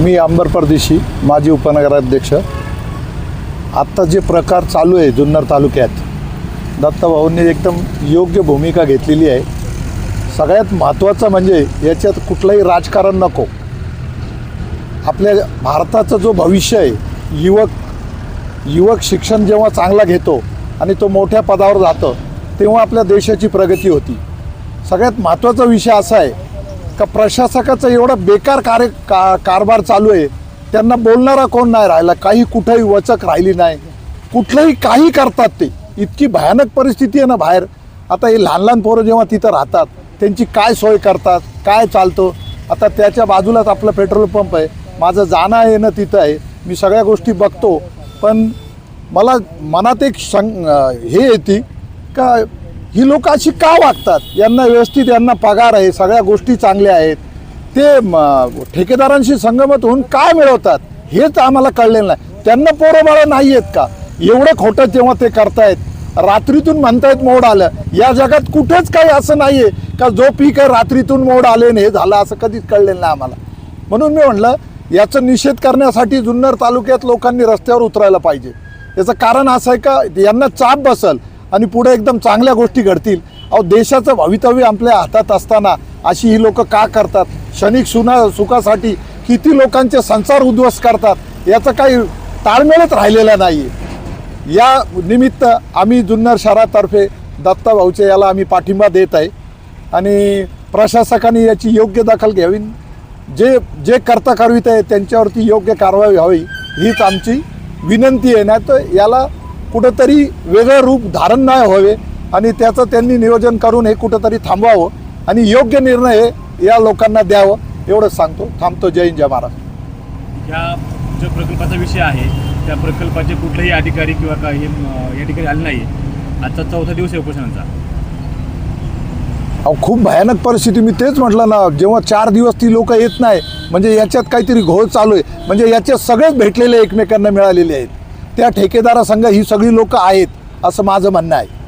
मी अंबर परदेशी माजी उपनगराध्यक्ष. आत्ता जे प्रकार चालू आहे जुन्नर तालुक्यात दत्ताभाऊंनी एकदम योग्य भूमिका घेतलेली आहे. सगळ्यात महत्त्वाचं म्हणजे याच्यात कुठलंही राजकारण नको. आपल्या भारताचं जो भविष्य आहे युवक युवक शिक्षण जेव्हा चांगला घेतो आणि तो मोठ्या पदावर जातं तेव्हा आपल्या देशाची प्रगती होती. सगळ्यात महत्त्वाचा विषय असा आहे का प्रशासकाचं एवढं बेकार कार्य का कारभार चालू आहे. त्यांना बोलणारा कोण नाही राहिला काही कुठंही वचक राहिली नाही. कुठलंही काही करतात ते. इतकी भयानक परिस्थिती आहे ना बाहेर. आता हे लहान लहान पोरं जेव्हा तिथं राहतात त्यांची काय सोय करतात काय चालतं? आता त्याच्या बाजूलाच आपलं पेट्रोल पंप आहे. माझं जाणं येणं तिथं आहे. मी सगळ्या गोष्टी बघतो. पण मला मनात एक शं हे येते का ही लोक अशी का वागतात? यांना व्यवस्थित यांना पगार आहे सगळ्या गोष्टी चांगल्या आहेत. ते ठेकेदारांशी संगमत होऊन काय मिळवतात हेच आम्हाला कळलेलं नाही. त्यांना पोरं बाळं नाही आहेत का? एवढं खोटं जेव्हा ते करतायत रात्रीतून म्हणतायत मोड आलं. या जगात कुठेच काही असं नाही आहे का जो पीक आहे रात्रीतून मोड आले नाही हे झालं असं कधीच कळलेलं नाही आम्हाला. म्हणून मी म्हणलं याचं निषेध करण्यासाठी जुन्नर तालुक्यात लोकांनी रस्त्यावर उतरायला पाहिजे. याचं कारण असं आहे का? यांना चाप बसल. आणि पुढे एकदम चांगल्या गोष्टी घडतील. अहो देशाचं भवितव्य आपल्या हातात असताना अशी ही लोकं का करतात? क्षणिक सुना सुखासाठी किती लोकांचे संसार उद्ध्वस्त करतात? याचा काही ताळमेळच राहिलेला नाही या निमित्त आम्ही जुन्नर शहरातर्फे दत्ता भाऊचे याला आम्ही पाठिंबा देत आहे. आणि प्रशासकाने याची योग्य दखल घ्यावी. जे जे करता करवित आहे त्यांच्यावरती योग्य कारवाई व्हावी हीच आमची विनंती आहे. नाही तर याला कुठंतरी वेगळं रूप धारण नाही व्हावे आणि त्याचं त्यांनी नियोजन करून हे कुठंतरी थांबवावं आणि योग्य निर्णय हे या लोकांना द्यावं एवढंच सांगतो. थांबतो. जय हिंद जय महाराज ह्या जो प्रकल्पाचा विषय आहे त्या प्रकल्पाचे कुठलेही अधिकारी किंवा काही या ठिकाणी आले नाही आजचा चौथा दिवस आहे उपोषणाचा. अहो खूप भयानक परिस्थिती. मी तेच म्हटलं ना जेव्हा चार दिवस ती लोक येत नाही म्हणजे याच्यात काहीतरी घोळ चालू आहे. म्हणजे याच्यात सगळेच भेटलेले एकमेकांना मिळालेले आहेत. त्या ठेकेदारासंघ ही सगळी लोकं आहेत असं माझं म्हणणं आहे.